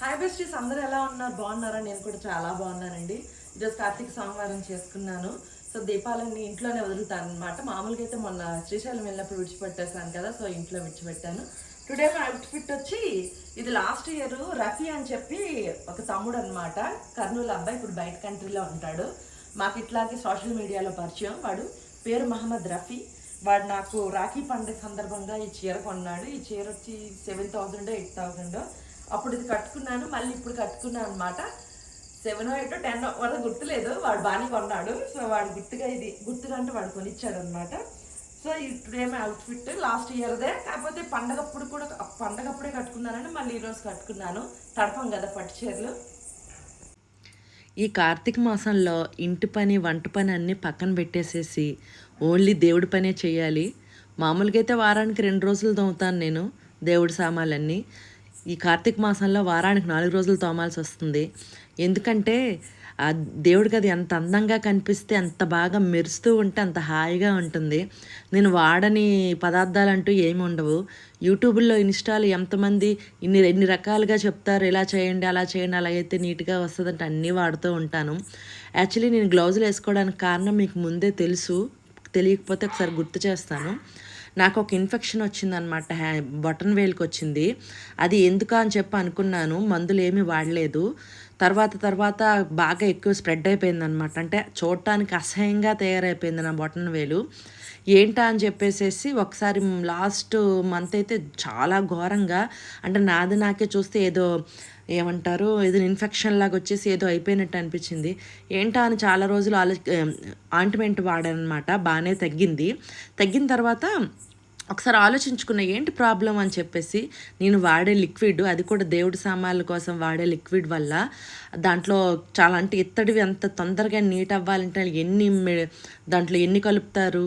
Hi besties అందరూ ఎలా ఉన్నారు? బాగున్నారా? నేను కూడా చాలా బాగున్నానండి. ఈరోజు కార్తీక సోమవారం చేసుకున్నాను. సో దీపాలన్నీ ఇంట్లోనే వదులుతాను అనమాట మామూలుగా అయితే మొన్న శ్రీశైలం వెళ్ళినప్పుడు విడిచిపెట్టేసాను కదా సో ఇంట్లో విడిచిపెట్టాను. టుడే మా అవుట్ఫిట్ వచ్చి ఇది లాస్ట్ ఇయర్ రఫీ అని చెప్పి ఒక తమ్ముడు అనమాట కర్నూలు అబ్బాయి ఇప్పుడు బయట కంట్రీలో ఉంటాడు. మాకు ఇట్లాగే సోషల్ మీడియాలో పరిచయం. వాడు పేరు మహమ్మద్ రఫీ. వాడు నాకు రాఖీ పండుగ సందర్భంగా ఈ చీర కొన్నాడు. ఈ చీర వచ్చి సెవెన్ థౌజండ్ ఎయిట్ థౌజండ్ అప్పుడు ఇది కట్టుకున్నాను మళ్ళీ ఇప్పుడు కట్టుకున్నాను అనమాట సెవెన్ ఎయిట్ టెన్ వరకు గుర్తులేదు వాడు బాగానే కొన్నాడు. సో వాడు గుర్తుగా ఇది గుర్తుగా అంటే వాడు కొనిచ్చాడు అనమాట సో ఇప్పుడేమో అవుట్ఫిట్ లాస్ట్ ఇయర్దే కాకపోతే పండగప్పుడు కూడా పండగప్పుడే కట్టుకున్నానని మళ్ళీ ఈరోజు కట్టుకున్నాను. తడపం కదా పట్టు చీరలు. ఈ కార్తీక మాసంలో ఇంటి పని వంట పని అన్నీ పక్కన పెట్టేసేసి ఓన్లీ దేవుడి పనే చేయాలి. మామూలుగా అయితే వారానికి రెండు రోజులు తోముతాను నేను దేవుడి సామాన్లన్నీ. ఈ కార్తీక మాసంలో వారానికి నాలుగు రోజులు తోమాల్సి వస్తుంది. ఎందుకంటే ఆ దేవుడికి అది ఎంత అందంగా కనిపిస్తే అంత బాగా మెరుస్తూ ఉంటే అంత హాయిగా ఉంటుంది. నేను వాడని పదార్థాలు అంటూ ఏమి ఉండవు. యూట్యూబ్లో ఇన్స్టాలు ఎంతమంది ఇన్ని ఎన్ని రకాలుగా చెప్తారు ఇలా చేయండి అలా చేయండి అలా అయితే నీట్గా వస్తుందంటే అన్నీ వాడుతూ ఉంటాను. యాక్చువల్లీ నేను గ్లౌజులు వేసుకోవడానికి కారణం మీకు ముందే తెలుసు. తెలియకపోతే ఒకసారి గుర్తు చేస్తాను. నాకు ఒక ఇన్ఫెక్షన్ వచ్చిందనమాట హ్యా బటన్ వేలుకి వచ్చింది. అది ఎందుకు అని చెప్పి అనుకున్నాను. మందులు ఏమీ వాడలేదు. తర్వాత తర్వాత బాగా ఎక్కువ స్ప్రెడ్ అయిపోయింది అనమాట అంటే చూడటానికి అసహ్యంగా తయారైపోయింది నా బొటన్ వేలు. ఏంటా అని చెప్పేసేసి ఒకసారి లాస్ట్ మంత్ అయితే చాలా ఘోరంగా అంటే నాది నాకే చూస్తే ఏదో ఏమంటారు ఏదో ఇన్ఫెక్షన్ లాగా వచ్చేసి ఏదో అయిపోయినట్టు అనిపించింది. ఏంటా అని చాలా రోజులు ఆలో ఆయింట్మెంట్ వాడాను అనమాట బాగానే తగ్గింది. తగ్గిన తర్వాత ఒకసారి ఆలోచించుకున్న ఏంటి ప్రాబ్లం అని చెప్పేసి నేను వాడే లిక్విడ్ అది కూడా దేవుడి సామాన్ల కోసం వాడే లిక్విడ్ వల్ల దాంట్లో చాలా అంటే ఇత్తడివి అంత తొందరగా నీట్ అవ్వాలంటే ఎన్ని దాంట్లో ఎన్ని కలుపుతారు?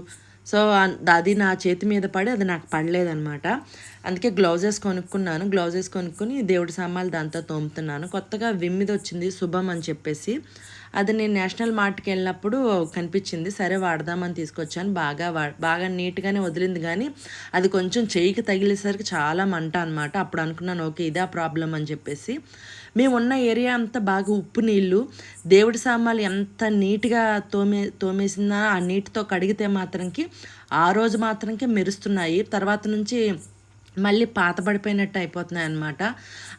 సో అది నా చేతి మీద పడి అది నాకు పడలేదనమాట అందుకే గ్లౌజెస్ కొనుక్కున్నాను. గ్లౌజెస్ కొనుక్కుని దేవుడి సామాన్లు దాంతో తోముతున్నాను. కొత్తగా విమ్మిది వచ్చింది శుభం అని చెప్పేసి. అది నేను నేషనల్ మార్ట్కి వెళ్ళినప్పుడు కనిపించింది. సరే వాడదామని తీసుకొచ్చాను. బాగా వా బాగా నీట్గానే వదిలింది కానీ అది కొంచెం చేయికి తగిలేసరికి చాలా మంట అనమాట అప్పుడు అనుకున్నాను ఓకే ఇదే ప్రాబ్లం అని చెప్పేసి. మేము ఉన్న ఏరియా అంతా బాగా ఉప్పు నీళ్ళు. దేవుడి సామాన్లు ఎంత నీట్గా తోమే తోమేసిందా ఆ నీటితో కడిగితే మాత్రంకి ఆ రోజు మాత్రంకి మెరుస్తున్నాయి. తర్వాత నుంచి మళ్ళీ పాతబడిపోయినట్టు అయిపోతున్నాయి అనమాట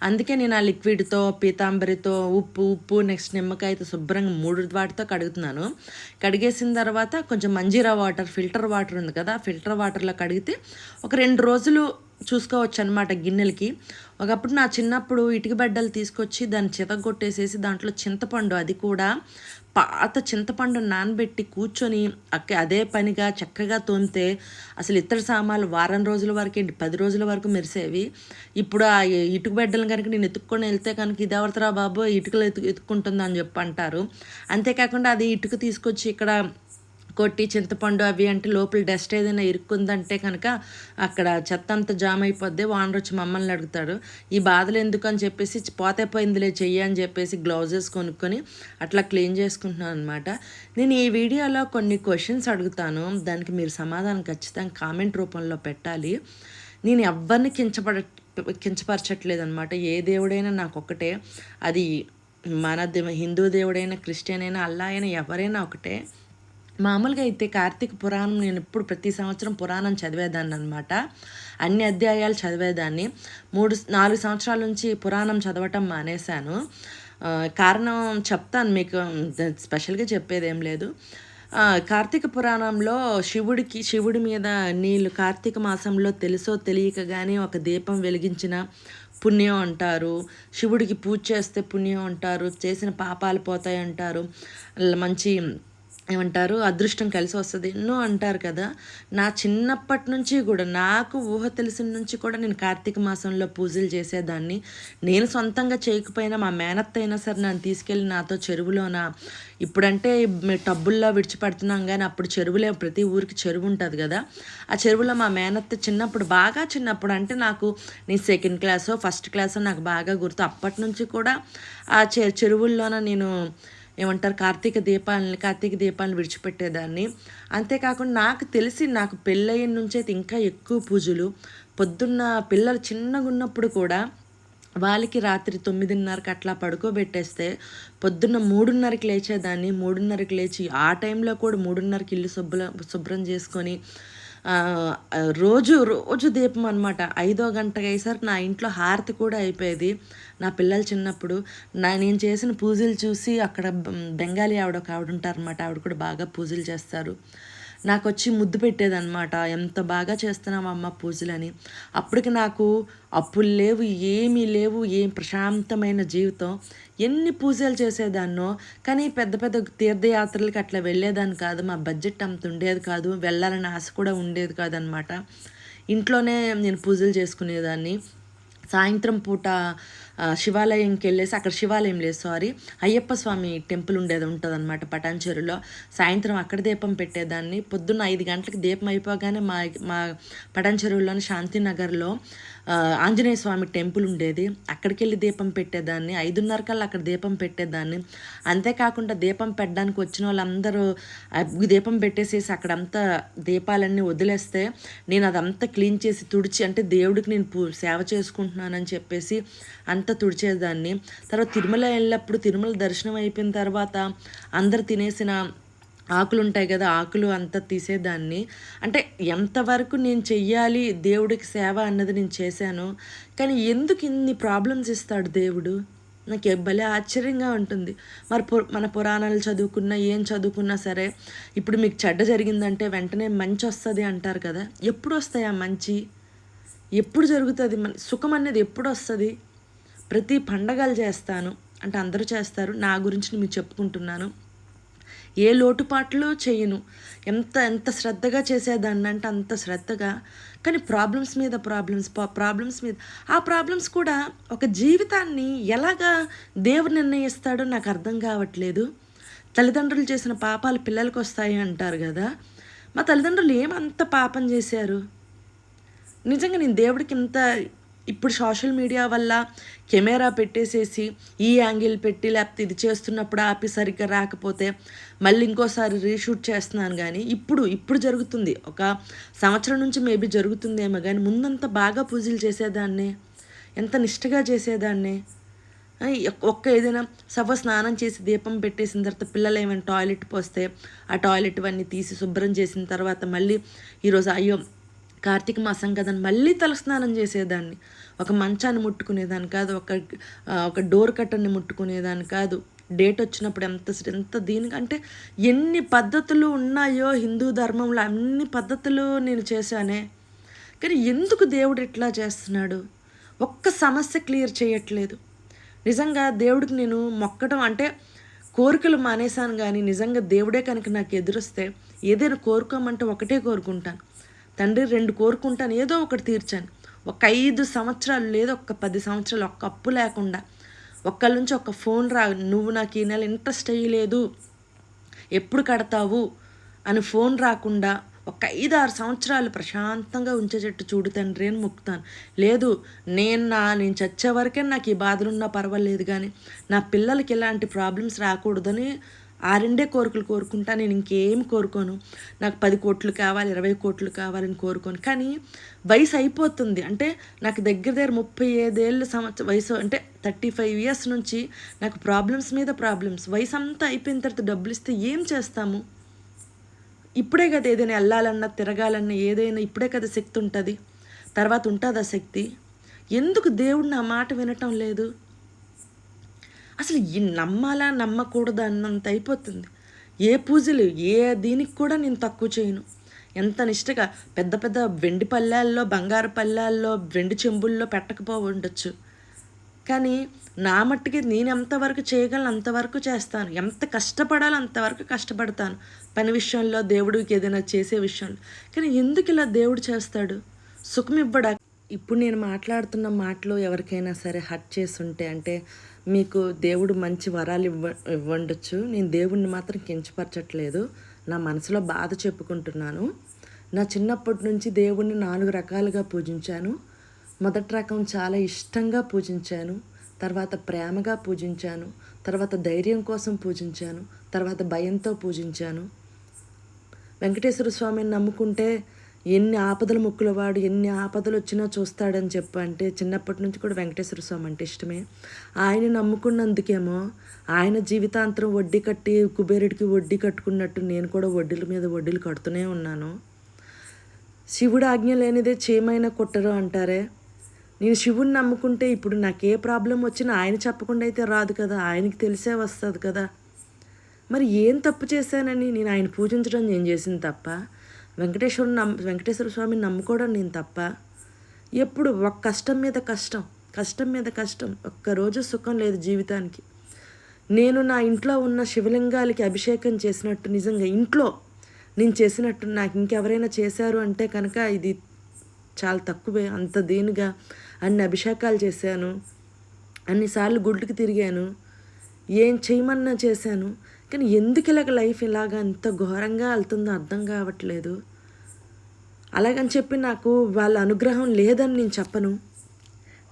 అందుకే నేను ఆ లిక్విడ్తో పీతాంబరితో ఉప్పు ఉప్పు నెక్స్ట్ నిమ్మకాయతో శుభ్రంగా మూడు వాటితో కడుగుతున్నాను. కడిగేసిన తర్వాత కొంచెం మంజీరా వాటర్ ఫిల్టర్ వాటర్ ఉంది కదా ఫిల్టర్ వాటర్లో కడిగితే ఒక రెండు రోజులు చూసుకోవచ్చు అనమాట గిన్నెలకి. ఒకప్పుడు నా చిన్నప్పుడు ఇటుక బెడ్డలు తీసుకొచ్చి దాన్ని చితగొట్టేసేసి దాంట్లో చింతపండు అది కూడా పాత చింతపండు నానబెట్టి కూర్చొని అక్క అదే పనిగా చక్కగా తోమితే అసలు ఇతర సామాన్లు వారం రోజుల వరకు ఏంటి? పది రోజుల వరకు మెరిసేవి. ఇప్పుడు ఆ ఇటుక బెడ్డలు కనుక నేను ఎత్తుక్కొని వెళ్తే కనుక ఇది ఎవరితరా బాబు? ఇటుకలు ఎత్తు ఎత్తుకుంటుంది అని చెప్పి అంటారు. అంతేకాకుండా అది ఇటుక తీసుకొచ్చి ఇక్కడ కొట్టి చింతపండు అవి అంటే లోపల డస్ట్ ఏదైనా ఇరుక్కుందంటే కనుక అక్కడ చెత్త అంతా జామ్ అయిపోద్ది. వానర్ వచ్చి మమ్మల్ని అడుగుతాడు ఈ బాధలు ఎందుకు అని చెప్పేసి పోతే పోయిందిలే చెయ్యి అని చెప్పేసి గ్లౌజెస్ కొనుక్కొని అట్లా క్లీన్ చేసుకుంటున్నాను అనమాట నేను ఈ వీడియోలో కొన్ని క్వశ్చన్స్ అడుగుతాను. దానికి మీరు సమాధానం ఖచ్చితంగా కామెంట్ రూపంలో పెట్టాలి. నేను ఎవరిని కించపడ కించపరచట్లేదు అనమాట ఏ దేవుడైనా నాకు ఒకటే. అది మన దే- హిందూ దేవుడైనా క్రిస్టియన్ అయినా అల్లా అయినా ఎవరైనా ఒకటే. మామూలుగా అయితే కార్తీక పురాణం నేను ఎప్పుడు ప్రతి సంవత్సరం పురాణం చదివేదాన్ని అనమాట అన్ని అధ్యాయాలు చదివేదాన్ని. మూడు నాలుగు సంవత్సరాల నుంచి పురాణం చదవటం మానేశాను. కారణం చెప్తాను మీకు. స్పెషల్గా చెప్పేది ఏం లేదు కార్తీక పురాణంలో శివుడికి శివుడి మీద నీళ్ళు కార్తీక మాసంలో తెలుసో తెలియక కానీ ఒక దీపం వెలిగించిన పుణ్యం అంటారు. శివుడికి పూజ చేస్తే పుణ్యం అంటారు. చేసిన పాపాలు పోతాయి అంటారు. మంచి ఏమంటారు? అదృష్టం కలిసి వస్తుంది. ఎన్నో అంటారు కదా నా చిన్నప్పటి నుంచి కూడా నాకు ఊహ తెలిసిన నుంచి కూడా నేను కార్తీక మాసంలో పూజలు చేసేదాన్ని. నేను సొంతంగా చేయకపోయినా మా మేనత్త అయినా సరే నన్ను తీసుకెళ్ళి నాతో చెరువులోన ఇప్పుడంటే టబ్బుల్లో విడిచిపెడుతున్నాం కానీ అప్పుడు చెరువులే ప్రతి ఊరికి చెరువు ఉంటుంది కదా. ఆ చెరువులో మా మేనత్త చిన్నప్పుడు బాగా చిన్నప్పుడు అంటే నాకు నేను సెకండ్ క్లాసో ఫస్ట్ క్లాసో నాకు బాగా గుర్తు. అప్పటి నుంచి కూడా ఆ చె చెరువుల్లోన నేను ఏమంటారు కార్తీక దీపాలని కార్తీక దీపాలను విడిచిపెట్టేదాన్ని. అంతేకాకుండా నాకు తెలిసి నాకు పెళ్ళయిన నుంచి అయితే ఇంకా ఎక్కువ పూజలు. పొద్దున్న పిల్లలు చిన్నగా ఉన్నప్పుడు కూడా వాళ్ళకి రాత్రి తొమ్మిదిన్నరకి అట్లా పడుకోబెట్టేస్తే పొద్దున్న మూడున్నరకి లేచేదాన్ని. మూడున్నరకి లేచి ఆ టైంలో కూడా మూడున్నరకి ఇల్లు శుభ్రం శుభ్రం చేసుకొని రోజు రోజు దీపం అనమాట ఐదో గంటకి అయ్యేసరికి నా ఇంట్లో హారతి కూడా అయిపోయేది. నా పిల్లలు చిన్నప్పుడు నా నేను చేసిన పూజలు చూసి అక్కడ బెంగాలీ ఆవిడ ఒక ఆవిడ ఉంటారనమాట ఆవిడ కూడా బాగా పూజలు చేస్తారు. నాకు వచ్చి ముద్దు పెట్టేదనమాట ఎంత బాగా చేస్తున్నావు అమ్మ పూజలని. అప్పటికి నాకు అప్పులు లేవు ఏమీ లేవు ఏం ప్రశాంతమైన జీవితం. ఎన్ని పూజలు చేసేదాన్నో కానీ పెద్ద పెద్ద తీర్థయాత్రలకి అట్లా వెళ్ళేదాన్ని కాదు. మా బడ్జెట్ అంత ఉండేది కాదు. వెళ్ళాలని ఆశ కూడా ఉండేది కాదనమాట. ఇంట్లోనే నేను పూజలు చేసుకునేదాన్ని. సాయంత్రం పూట శివాలయంకి వెళ్ళేసి అక్కడ శివాలయం లేదు సారీ అయ్యప్ప స్వామి టెంపుల్ ఉండేది ఉంటుంది అనమాట పటాన్చెరులో. సాయంత్రం అక్కడ దీపం పెట్టేదాన్ని. పొద్దున్న ఐదు గంటలకు దీపం అయిపోగానే మా మా పటాన్చెరువులోని శాంతినగర్లో ఆంజనేయ స్వామి టెంపుల్ ఉండేది. అక్కడికి వెళ్ళి దీపం పెట్టేదాన్ని. ఐదున్నర కల్లా అక్కడ దీపం పెట్టేదాన్ని. అంతేకాకుండా దీపం పెట్టడానికి వచ్చిన వాళ్ళందరూ దీపం పెట్టేసేసి అక్కడంతా దీపాలన్నీ వదిలేస్తే నేను అదంతా క్లీన్ చేసి తుడిచి అంటే దేవుడికి నేను పూ సేవ చేసుకుంటున్నానని చెప్పేసి అంత అంతా తుడిచేదాన్ని. తర్వాత తిరుమల వెళ్ళినప్పుడు తిరుమల దర్శనం అయిపోయిన తర్వాత అందరు తినేసిన ఆకులు ఉంటాయి కదా ఆకులు అంతా తీసేదాన్ని. అంటే ఎంతవరకు నేను చెయ్యాలి దేవుడికి సేవ అన్నది నేను చేశాను. కానీ ఎందుకు ఇన్ని ప్రాబ్లమ్స్ ఇస్తాడు దేవుడు? నాకు భలే ఆశ్చర్యంగా ఉంటుంది. మరి పు మన పురాణాలు చదువుకున్నా ఏం చదువుకున్నా సరే ఇప్పుడు మీకు చెడ్డ జరిగిందంటే వెంటనే మంచి వస్తుంది అంటారు కదా. ఎప్పుడు వస్తాయి ఆ మంచి? ఎప్పుడు జరుగుతుంది? మన సుఖం అనేది ఎప్పుడు వస్తుంది? ప్రతి పండగలు చేస్తాను. అంటే అందరూ చేస్తారు. నా గురించి నేను మీకు చెప్పుకుంటున్నాను. ఏ లోటుపాట్లు చేయను. ఎంత ఎంత శ్రద్ధగా చేసేదాన్ని అంటే అంత శ్రద్ధగా. కానీ ప్రాబ్లమ్స్ మీద ప్రాబ్లమ్స్ ప్రాబ్లమ్స్ మీద. ఆ ప్రాబ్లమ్స్ కూడా ఒక జీవితాన్ని ఎలాగా దేవుడు నిర్ణయిస్తాడో నాకు అర్థం కావట్లేదు. తల్లిదండ్రులు చేసిన పాపాలు పిల్లలకు వస్తాయి అంటారు కదా. మా తల్లిదండ్రులు ఏమంత పాపం చేశారు? నిజంగా నేను దేవుడికి ఇంత ఇప్పుడు సోషల్ మీడియా వల్ల కెమెరా పెట్టేసేసి ఈ యాంగిల్ పెట్టి లేకపోతే ఇది చేస్తున్నప్పుడు ఆపి సరిగ్గా రాకపోతే మళ్ళీ ఇంకోసారి రీషూట్ చేస్తున్నాను కానీ ఇప్పుడు ఇప్పుడు జరుగుతుంది. ఒక సంవత్సరం నుంచి మేబీ జరుగుతుందేమో కానీ ముందంతా బాగా పూజలు చేసేదాన్ని. ఎంత నిష్టగా చేసేదాన్ని. ఒక్క ఏదైనా సభ స్నానం చేసి దీపం పెట్టేసిన తర్వాత పిల్లలు ఏమైనా టాయిలెట్ పోస్తే ఆ టాయిలెట్ అన్నీ తీసి శుభ్రం చేసిన తర్వాత మళ్ళీ ఈరోజు అయ్యో కార్తీక మాసం కదని మళ్ళీ తలస్నానం చేసేదాన్ని. ఒక మంచాన్ని ముట్టుకునేదాన్ని కాదు ఒక ఒక డోర్ కట్టర్ని ముట్టుకునేదాన్ని కాదు. డేట్ వచ్చినప్పుడు ఎంత ఎంత దీనికంటే ఎన్ని పద్ధతులు ఉన్నాయో హిందూ ధర్మంలో అన్ని పద్ధతులు నేను చేశానే. కానీ ఎందుకు దేవుడు ఇట్లా చేస్తున్నాడు? ఒక్క సమస్య క్లియర్ చేయట్లేదు. నిజంగా దేవుడికి నేను మొక్కడం అంటే కోరికలు మానేశాను కానీ నిజంగా దేవుడే కనుక నాకు ఎదురొస్తే ఏదైనా కోరుకోమంటే ఒకటే కోరుకుంటాను. తండ్రి రెండు కోరుకుంటాను ఏదో ఒకటి తీర్చాను. ఒక ఐదు సంవత్సరాలు లేదా ఒక పది సంవత్సరాలు ఒక్క అప్పు లేకుండా. ఒక్కళ్ళ నుంచి ఒక ఫోన్ రా నువ్వు నాకు ఈ నెల ఇంట్రెస్ట్ అయ్యలేదు ఎప్పుడు కడతావు? అని ఫోన్ రాకుండా ఒక ఐదు ఆరు సంవత్సరాలు ప్రశాంతంగా ఉంచేటట్టు చూడు తండ్రి అని మొక్కుతాను. లేదు నేను నా నేను చచ్చే వరకే నాకు ఈ బాధలున్నా పర్వాలేదు కానీ నా పిల్లలకి ఇలాంటి ప్రాబ్లమ్స్ రాకూడదని ఆ రెండే కోరికలు కోరుకుంటా నేను ఇంకేం కోరుకోను. నాకు పది కోట్లు కావాలి ఇరవై కోట్లు కావాలని కోరుకోను. కానీ వయసు అయిపోతుంది. అంటే నాకు దగ్గర దగ్గర ముప్పై ఐదేళ్ళు సంవత్సరం వయసు అంటే థర్టీ ఫైవ్ ఇయర్స్ నుంచి నాకు ప్రాబ్లమ్స్ మీద ప్రాబ్లమ్స్. వయసు అంతా అయిపోయిన తర్వాత డబ్బులు ఇస్తే ఏం చేస్తాము? ఇప్పుడే కదా ఏదైనా వెళ్ళాలన్నా తిరగాలన్నా ఏదైనా ఇప్పుడే కదా శక్తి ఉంటుంది. తర్వాత ఉంటుంది ఆ శక్తి? ఎందుకు దేవుడు నా మాట వినటం లేదు? అసలు ఈ నమ్మాలా నమ్మకూడదా అన్నంత అయిపోతుంది. ఏ పూజలు ఏ దీనికి కూడా నేను తక్కువ చేయను. ఎంత నిష్టగా పెద్ద పెద్ద వెండి పల్లెల్లో బంగారు పల్లెల్లో వెండి చెంబుల్లో పెట్టకపో ఉండొచ్చు కానీ నా మట్టుకి నేను ఎంతవరకు చేయగలను అంతవరకు చేస్తాను. ఎంత కష్టపడాలో అంతవరకు కష్టపడతాను. పని విషయంలో దేవుడికి ఏదైనా చేసే విషయంలో. కానీ ఎందుకు ఇలా దేవుడు చేస్తాడు? సుఖం ఇవ్వడా? ఇప్పుడు నేను మాట్లాడుతున్న మాటలు ఎవరికైనా సరే హర్ట్ చేస్తుంటే అంటే మీకు దేవుడు మంచి వరాలు ఇవ్వ ఇవ్వండొచ్చు. నేను దేవుణ్ణి మాత్రం కించపరచట్లేదు. నా మనసులో బాధ చెప్పుకుంటున్నాను. నా చిన్నప్పటి నుంచి దేవుణ్ణి నాలుగు రకాలుగా పూజించాను. మొదటి రకం చాలా ఇష్టంగా పూజించాను. తర్వాత ప్రేమగా పూజించాను. తర్వాత ధైర్యం కోసం పూజించాను. తర్వాత భయంతో పూజించాను. వెంకటేశ్వర స్వామిని నమ్ముకుంటే ఎన్ని ఆపదల మొక్కులవాడు ఎన్ని ఆపదలు వచ్చినా చూస్తాడని చెప్పు అంటే చిన్నప్పటి నుంచి కూడా వెంకటేశ్వర స్వామి అంటే ఇష్టమే. ఆయన నమ్ముకున్నందుకేమో ఆయన జీవితాంతరం వడ్డీ కట్టి కుబేరుడికి వడ్డీ కట్టుకున్నట్టు నేను కూడా వడ్డీల మీద వడ్డీలు కడుతూనే ఉన్నాను. శివుడు ఆజ్ఞ లేనిదే చేయమైనా కుట్టరు అంటారే. నేను శివుడిని నమ్ముకుంటే ఇప్పుడు నాకు ఏ ప్రాబ్లం వచ్చినా ఆయన చెప్పకుండా అయితే రాదు కదా ఆయనకి తెలిసే వస్తుంది కదా. మరి ఏం తప్పు చేశానని నేను ఆయన పూజించడం నేను చేసింది తప్ప వెంకటేశ్వరుని నమ్ వెంకటేశ్వర స్వామిని నమ్ముకోవడం నేను తప్ప ఎప్పుడు ఒక కష్టం మీద కష్టం కష్టం మీద కష్టం ఒక్కరోజు సుఖం లేదు జీవితానికి. నేను నా ఇంట్లో ఉన్న శివలింగాలకి అభిషేకం చేసినట్టు నిజంగా ఇంట్లో నేను చేసినట్టు నాకు ఇంకెవరైనా చేశారు అంటే కనుక ఇది చాలా తక్కువే. అంత దేనిగా? అన్ని అభిషేకాలు చేశాను అన్నిసార్లు గుడ్లకి తిరిగాను ఏం చేయమన్నా చేశాను. కానీ ఎందుకు ఇలాగ లైఫ్ ఇలాగ అంత ఘోరంగా వెళ్తుందో అర్థం కావట్లేదు. అలాగని చెప్పి నాకు వాళ్ళ అనుగ్రహం లేదని నేను చెప్పను.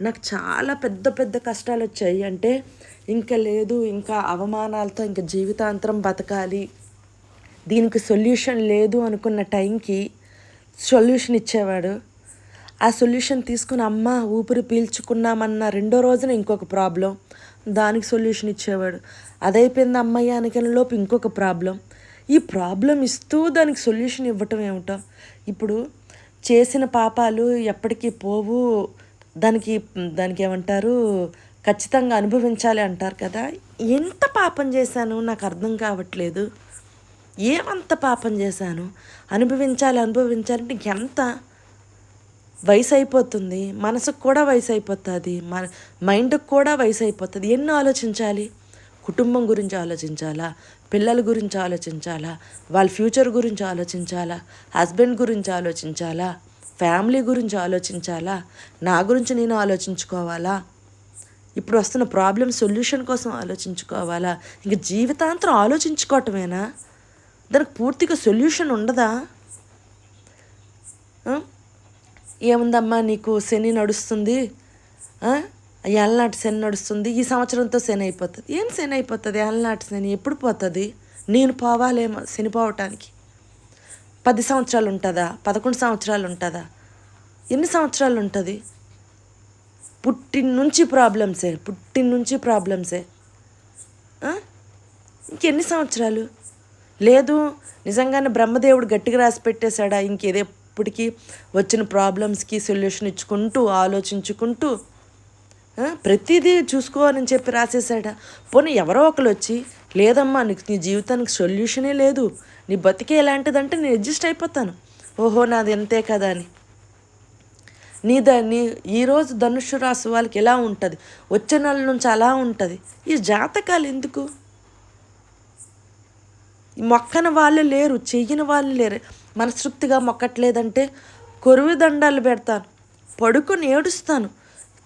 నాకు చాలా పెద్ద పెద్ద కష్టాలు వచ్చాయి అంటే ఇంకా లేదు ఇంకా అవమానాలతో ఇంకా జీవితాంతరం బతకాలి. దీనికి సొల్యూషన్ లేదు అనుకున్న టైంకి సొల్యూషన్ ఇచ్చేవాడు. ఆ సొల్యూషన్ తీసుకుని అమ్మ ఊపిరి పీల్చుకున్నామన్న రెండో రోజున ఇంకొక ప్రాబ్లం. దానికి సొల్యూషన్ ఇచ్చేవాడు. అదైపోయింది అమ్మయ్య అనుకునే లోపు ఇంకొక ప్రాబ్లం. ఈ ప్రాబ్లం ఇస్తూ దానికి సొల్యూషన్ ఇవ్వటం ఏమిటో? ఇప్పుడు చేసిన పాపాలు ఎప్పటికీ పోవు. దానికి దానికి ఏమంటారు? ఖచ్చితంగా అనుభవించాలి అంటారు కదా. ఎంత పాపం చేశాను నాకు అర్థం కావట్లేదు. ఏమంత పాపం చేశాను? అనుభవించాలి అనుభవించాలంటే ఎంత వయసు అయిపోతుంది? మనసుకు కూడా వయసు అయిపోతుంది. మన మైండ్కి కూడా వయసు అయిపోతుంది. ఎన్ని ఆలోచించాలి. కుటుంబం గురించి ఆలోచించాలా? పిల్లల గురించి ఆలోచించాలా? వాళ్ళ ఫ్యూచర్ గురించి ఆలోచించాలా? హస్బెండ్ గురించి ఆలోచించాలా? ఫ్యామిలీ గురించి ఆలోచించాలా? నా గురించి నేను ఆలోచించుకోవాలా? ఇప్పుడు వస్తున్న ప్రాబ్లమ్ సొల్యూషన్ కోసం ఆలోచించుకోవాలా? ఇంక జీవితాంతరం ఆలోచించుకోవటమేనా? దానికి పూర్తిగా సొల్యూషన్ ఉండదా? ఏముందమ్మా నీకు శని నడుస్తుంది? ఎల్నాటి శని నడుస్తుంది ఈ సంవత్సరంతో శని అయిపోతుంది. ఏం శని అయిపోతుంది? ఎల్నాటి శని ఎప్పుడు పోతుంది? నేను పోవాలేమో శని పోవటానికి. పది సంవత్సరాలు ఉంటుందా? పదకొండు సంవత్సరాలు ఉంటుందా? ఎన్ని సంవత్సరాలు ఉంటుంది? పుట్టిన నుంచి ప్రాబ్లమ్సే పుట్టిన నుంచి ప్రాబ్లమ్సే ఇంకెన్ని సంవత్సరాలు? లేదు నిజంగానే బ్రహ్మదేవుడు గట్టిగా రాసి పెట్టేశాడా? ఇంకేదేప్పటికీ వచ్చిన ప్రాబ్లమ్స్కి సొల్యూషన్ ఇచ్చుకుంటూ ఆలోచించుకుంటూ ప్రతిదీ చూసుకోవాలని చెప్పి రాసేసాడా పోనీ ఎవరో ఒకరు వచ్చి లేదమ్మా నీకు నీ జీవితానికి సొల్యూషనే లేదు. నీ బతికే ఎలాంటిదంటే నేను అడ్జస్ట్ అయిపోతాను. ఓహో నాది ఎంతే కదా అని. నీ ద నీ ఈరోజు ధనుషు రాశి వాళ్ళకి ఎలా ఉంటుంది? వచ్చే నెల నుంచి అలా ఉంటుంది. ఈ జాతకాలు ఎందుకు? మొక్కన వాళ్ళు లేరు చెయ్యని వాళ్ళు లేరు. మనస్తృప్తిగా మొక్కట్లేదంటే కొరువు దండాలు పెడతాను. పడుకొని ఏడుస్తాను.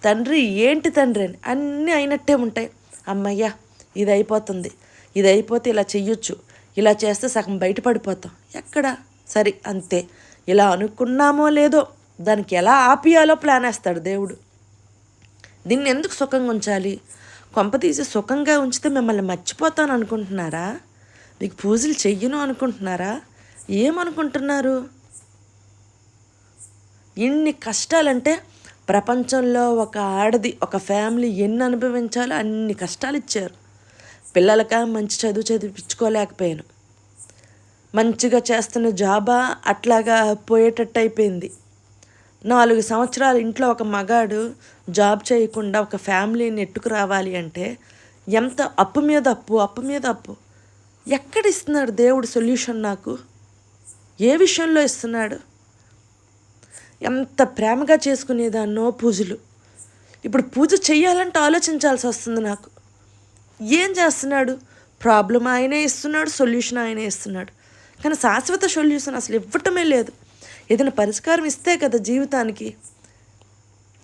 తండ్రి ఏంటి తండ్రి అని అన్నీ అయినట్టే ఉంటాయి. అమ్మయ్య ఇది అయిపోతుంది ఇది అయిపోతే ఇలా చెయ్యొచ్చు. ఇలా చేస్తే సగం బయటపడిపోతాం. ఎక్కడ? సరే అంతే. ఇలా అనుకున్నామో లేదో దానికి ఎలా ఆపియాలో ప్లాన్ వేస్తాడు దేవుడు. దీన్ని ఎందుకు సుఖంగా ఉంచాలి? కొంప తీసి సుఖంగా ఉంచితే మిమ్మల్ని మర్చిపోతాను అనుకుంటున్నారా? మీకు పూజలు చెయ్యను అనుకుంటున్నారా? ఏమనుకుంటున్నారు? ఇన్ని కష్టాలంటే ప్రపంచంలో ఒక ఆడది ఒక ఫ్యామిలీ ఎన్ని అనుభవించాలో అన్ని కష్టాలు ఇచ్చారు. పిల్లలక మంచి చదువు చదివించుకోలేకపోయాను. మంచిగా చేస్తున్న జాబా అట్లాగా పోయేటట్టు అయిపోయింది. నాలుగు సంవత్సరాలు ఇంట్లో ఒక మగాడు జాబ్ చేయకుండా ఒక ఫ్యామిలీని ఎట్టుకు రావాలి అంటే ఎంత అప్పు మీద అప్పు అప్పు మీద అప్పు? ఎక్కడ ఇస్తున్నాడు దేవుడు సొల్యూషన్ నాకు? ఏ విషయంలో ఇస్తున్నాడు? ఎంత ప్రేమగా చేసుకునేదాన్నో పూజలు. ఇప్పుడు పూజ చేయాలంటే ఆలోచించాల్సి వస్తుంది నాకు. ఏం చేస్తున్నాడు? ప్రాబ్లం ఆయనే ఇస్తున్నాడు సొల్యూషన్ ఆయనే ఇస్తున్నాడు. కానీ శాశ్వత సొల్యూషన్ అసలు ఇవ్వటమే లేదు. ఏదైనా పరిష్కారం ఇస్తే కదా జీవితానికి.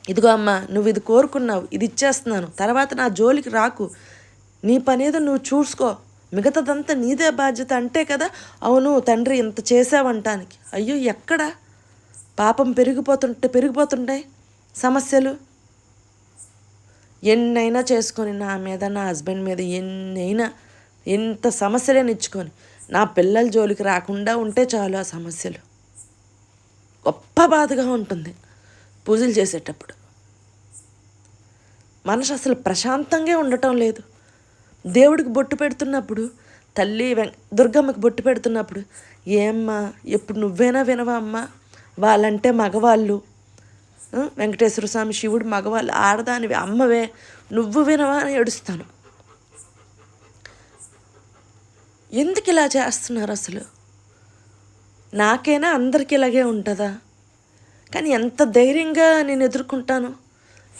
ఇదిగో అమ్మా నువ్వు ఇది కోరుకున్నావు ఇది ఇచ్చేస్తున్నాను. తర్వాత నా జోలికి రాకు. నీ పనేదో నువ్వు చూసుకో. మిగతాదంతా నీదే బాధ్యత అంటే కదా అవును తండ్రి ఇంత చేసావంటానికి అయ్యో ఎక్కడా? పాపం పెరిగిపోతుంటే పెరిగిపోతుంటాయి సమస్యలు. ఎన్నైనా చేసుకొని నా మీద నా హస్బెండ్ మీద ఎన్నైనా ఎంత సమస్యలే ఇచ్చుకొని నా పిల్లల జోలికి రాకుండా ఉంటే చాలు ఆ సమస్యలు. గొప్ప బాధగా ఉంటుంది పూజలు చేసేటప్పుడు. మనసు అసలు ప్రశాంతంగా ఉండటం లేదు. దేవుడికి బొట్టు పెడుతున్నప్పుడు తల్లి వెం దుర్గమ్మకి బొట్టు పెడుతున్నప్పుడు ఏమ్మా ఎప్పుడు నువ్వేనా వినవా అమ్మా? వాళ్ళంటే మగవాళ్ళు. వెంకటేశ్వర స్వామి శివుడు మగవాళ్ళు ఆడదానివి అమ్మవే నువ్వు వినవా అని ఏడుస్తాను. ఎందుకు ఇలా చేస్తున్నారు అసలు? నాకైనా అందరికి ఇలాగే ఉంటుందా? కానీ ఎంత ధైర్యంగా నేను ఎదుర్కొంటాను?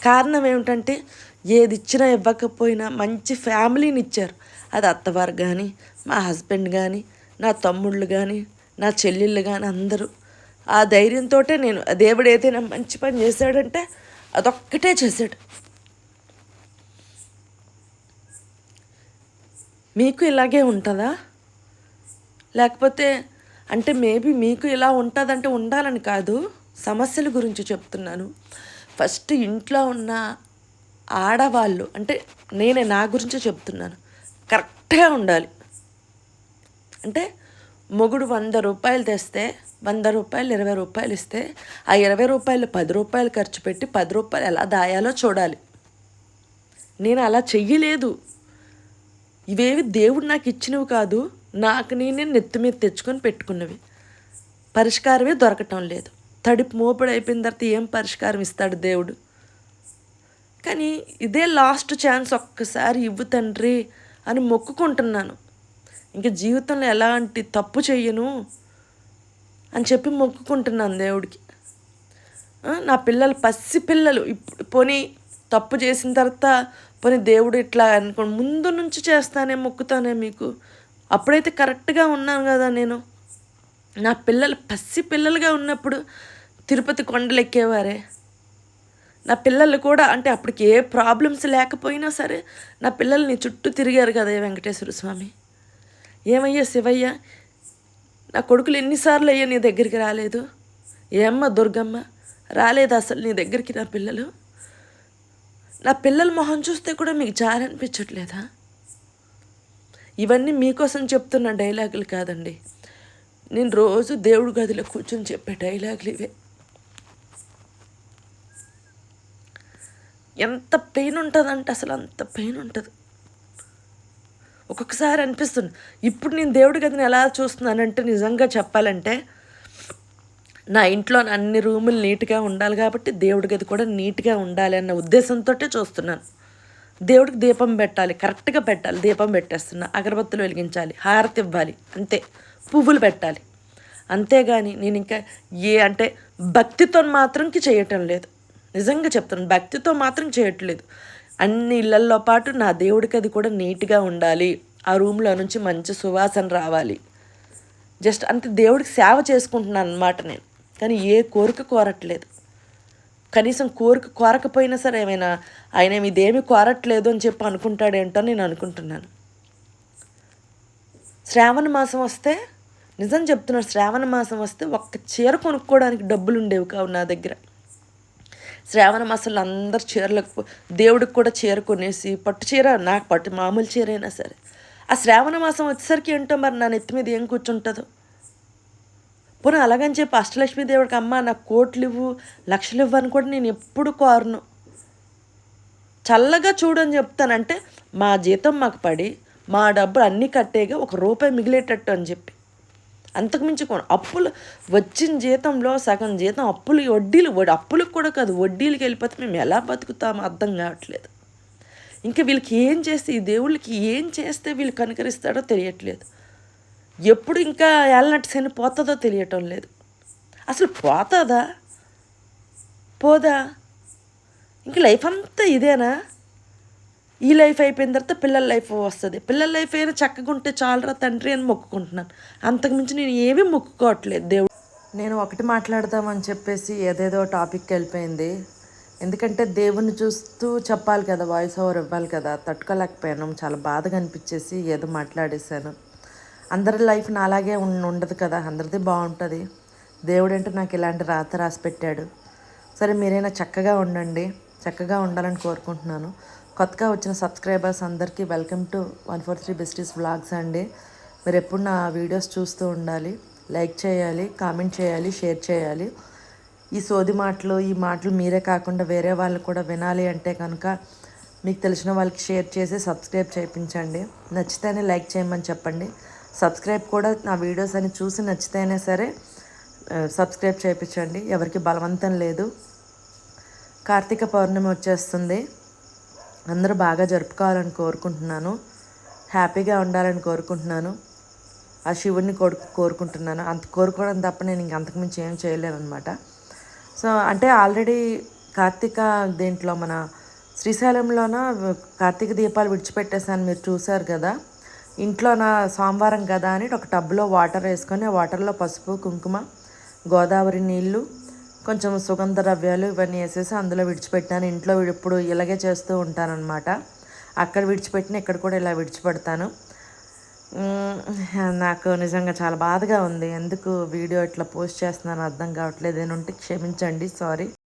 కారణం ఏమిటంటే ఏది ఇచ్చినా ఇవ్వకపోయినా మంచి ఫ్యామిలీని ఇచ్చారు. అది అత్తవారు కానీ మా హస్బెండ్ కానీ నా తమ్ముళ్ళు కానీ నా చెల్లెళ్ళు కానీ అందరూ. ఆ ధైర్యంతో నేను ఆ దేవుడు ఏదైనా మంచి పని చేశాడంటే అదొక్కటే చేశాడు. మీకు ఇలాగే ఉంటుందా? లేకపోతే అంటే మేబీ మీకు ఇలా ఉంటుందంటే ఉండాలని కాదు సమస్యల గురించి చెప్తున్నాను. ఫస్ట్ ఇంట్లో ఉన్న ఆడవాళ్ళు అంటే నేనే నా గురించి చెప్తున్నాను. కరెక్ట్గా ఉండాలి. అంటే మొగుడు వంద రూపాయలు తెస్తే వంద రూపాయలు ఇరవై రూపాయలు ఇస్తే ఆ ఇరవై రూపాయలు పది రూపాయలు ఖర్చు పెట్టి పది రూపాయలు ఎలా దాయాలో చూడాలి. నేను అలా చెయ్యలేదు. ఇవేవి దేవుడు నాకు ఇచ్చినవి కాదు నాకు నేనే నెత్తి మీద తెచ్చుకొని పెట్టుకున్నవి. పరిష్కారమే దొరకటం లేదు. తడిపు మోపుడు అయిపోయిన తర్వాత ఏం పరిష్కారం ఇస్తాడు దేవుడు? కానీ ఇదే లాస్ట్ ఛాన్స్ ఒక్కసారి ఇవ్వు తండ్రి అని మొక్కుకుంటున్నాను. ఇంకా జీవితంలో ఎలాంటి తప్పు చెయ్యను అని చెప్పి మొక్కుకుంటున్నాను దేవుడికి. నా పిల్లలు పసి పిల్లలు ఇప్పుడు పోనీ తప్పు చేసిన తర్వాత పోనీ దేవుడు ఇట్లా అనుకో ముందు నుంచి చేస్తానే మొక్కుతానే మీకు. అప్పుడైతే కరెక్ట్గా ఉన్నాను కదా నేను. నా పిల్లలు పసి పిల్లలుగా ఉన్నప్పుడు తిరుపతి కొండలు ఎక్కేవారే నా పిల్లలు కూడా అంటే అప్పటికి ఏ ప్రాబ్లమ్స్ లేకపోయినా సరే నా పిల్లల్ని చుట్టూ తిరిగారు కదా వెంకటేశ్వర స్వామి. ఏమయ్యా శివయ్య నా కొడుకులు ఎన్నిసార్లు అయ్యా నీ దగ్గరికి రాలేదు? ఏమ్మ దుర్గమ్మ? రాలేదు అసలు నీ దగ్గరికి నా పిల్లలు? నా పిల్లల మొహం చూస్తే కూడా మీకు జాలి అనిపించట్లేదా ఇవన్నీ మీకోసం చెప్తున్న డైలాగులు కాదండి. నేను రోజు దేవుడి గదిలో కూర్చొని చెప్పే డైలాగులు ఇవే. ఎంత పెయిన్ ఉంటుందంటే అసలు అంత పెయిన్ ఉంటుంది. ఒక్కొక్కసారి అనిపిస్తుంది. ఇప్పుడు నేను దేవుడి గదిని ఎలా చూస్తున్నానంటే నిజంగా చెప్పాలంటే నా ఇంట్లో అన్ని రూములు నీట్గా ఉండాలి కాబట్టి దేవుడి గది కూడా నీట్గా ఉండాలి అన్న ఉద్దేశంతో చూస్తున్నాను. దేవుడికి దీపం పెట్టాలి కరెక్ట్గా పెట్టాలి దీపం పెట్టేస్తున్నా అగరబత్తులు వెలిగించాలి హారతి ఇవ్వాలి అంతే. పువ్వులు పెట్టాలి. అంతేగాని నేను ఇంకా ఏ అంటే భక్తితో మాత్రంకి చేయటం లేదు. నిజంగా చెప్తాను భక్తితో మాత్రం చేయట్లేదు అన్ని ఇళ్ళల్లో పాటు నా దేవుడికి అది కూడా నీట్గా ఉండాలి. ఆ రూమ్లో నుంచి మంచి సువాసన రావాలి. జస్ట్ అంతే దేవుడికి సేవ చేసుకుంటున్నాను అనమాట నేను. కానీ ఏ కోరిక కోరట్లేదు. కనీసం కోరిక కోరకపోయినా సరే ఏమైనా ఆయన ఇదేమి కోరట్లేదు అని చెప్పి అనుకుంటాడేంటో నేను అనుకుంటున్నాను. శ్రావణ మాసం వస్తే నిజం చెప్తున్నాను శ్రావణ మాసం వస్తే ఒక్క చీర కొనుక్కోవడానికి డబ్బులు ఉండేవి కావు నా దగ్గర. శ్రావణ మాసంలో అందరు చీరలకు దేవుడికి కూడా చీర కొనేసి పట్టు చీర నాకు పట్టు మామూలు చీర అయినా సరే. ఆ శ్రావణ మాసం వచ్చేసరికి ఏంటో మరి నా నెత్తి మీద ఏం కూర్చుంటుందో? పోనీ అలాగని చెప్పి అష్టలక్ష్మి దేవుడికి అమ్మ నాకు కోట్లు ఇవ్వు లక్షలు ఇవ్వు అని కూడా నేను ఎప్పుడు కోరను. చల్లగా చూడని చెప్తానంటే మా జీతం మాకు పడి మా డబ్బులు అన్నీ కట్టేగా ఒక రూపాయి మిగిలేటట్టు అని చెప్పి. అంతకుమించి అప్పులు వచ్చిన జీతంలో సగం జీతం అప్పులు వడ్డీలు వడ్- అప్పులకు కూడా కాదు వడ్డీలకి వెళ్ళిపోతే మేము ఎలా బతుకుతామో అర్థం కావట్లేదు. ఇంకా వీళ్ళకి ఏం చేస్తే ఈ దేవుళ్ళకి ఏం చేస్తే వీళ్ళు కనుకరిస్తాడో తెలియట్లేదు. ఎప్పుడు ఇంకా ఏళ్ళనట్టు శని పోతుందో తెలియటం లేదు. అసలు పోతుందా? పోదా? ఇంక లైఫ్ అంతా ఇదేనా? ఈ లైఫ్ అయిపోయిన తర్వాత పిల్లల లైఫ్ వస్తుంది. పిల్లల లైఫ్ అయినా చక్కగా ఉంటే చాలరా తండ్రి అని మొక్కుకుంటున్నాను. అంతకుమించి నేను ఏమీ మొక్కుకోవట్లేదు దేవుడు. నేను ఒకటి మాట్లాడదామని చెప్పేసి ఏదేదో టాపిక్ వెళ్ళిపోయింది. ఎందుకంటే దేవుని చూస్తూ చెప్పాలి కదా వాయిస్ ఓవర్ ఇవ్వాలి కదా తట్టుకోలేకపోయాను. చాలా బాధగా అనిపించేసి ఏదో మాట్లాడేశాను. అందరి లైఫ్ నాలాగే ఉండదు కదా అందరిది బాగుంటుంది. దేవుడు అంటే నాకు ఇలాంటి రాత రాసి పెట్టాడు. సరే మీరైనా చక్కగా ఉండండి. చక్కగా ఉండాలని కోరుకుంటున్నాను. కొత్తగా వచ్చిన సబ్స్క్రైబర్స్ అందరికీ welcome to one four three besties vlogs అండి. మీరు ఎప్పుడు నా వీడియోస్ చూస్తూ ఉండాలి లైక్ చేయాలి కామెంట్ చేయాలి షేర్ చేయాలి. ఈ సోది మాటలు ఈ మాటలు మీరే కాకుండా వేరే వాళ్ళు కూడా వినాలి అంటే కనుక మీకు తెలిసిన వాళ్ళకి షేర్ చేసి సబ్స్క్రైబ్ చేయించండి. నచ్చితేనే లైక్ చేయమని చెప్పండి. సబ్స్క్రైబ్ కూడా నా వీడియోస్ అని చూసి నచ్చితేనే సరే సబ్స్క్రైబ్ చేయించండి. ఎవరికి బలవంతం లేదు. కార్తీక పౌర్ణమి వచ్చేస్తుంది. అందరూ బాగా జరుపుకోవాలని కోరుకుంటున్నాను. హ్యాపీగా ఉండాలని కోరుకుంటున్నాను. ఆ శివుడిని కోరు కోరుకుంటున్నాను. అంత కోరుకోవడం తప్ప నేను ఇంక అంతకుమించి ఏం చేయలేనమాట సో అంటే ఆల్రెడీ కార్తీక దీంట్లో మన శ్రీశైలంలోన కార్తీక దీపాలు విడిచిపెట్టేసాను మీరు చూసారు కదా. ఇంట్లోన సోమవారం కదా అని ఒక టబ్లో వాటర్ వేసుకొని ఆ వాటర్లో పసుపు కుంకుమ గోదావరి నీళ్ళు కొంచెం సుగంధ ద్రవ్యాలు ఇవన్నీ వేసేసి అందులో విడిచిపెట్టాను. ఇంట్లో ఇప్పుడు ఇలాగే చేస్తూ ఉంటానన్నమాట. అక్కడ విడిచిపెట్టిన ఇక్కడ కూడా ఇలా విడిచిపెడతాను. నాకు నిజంగా చాలా బాధగా ఉంది. ఎందుకు వీడియో ఇట్లా పోస్ట్ చేస్తున్నాను అర్థం కావట్లేదు. ఏనుంటే క్షమించండి. సారీ.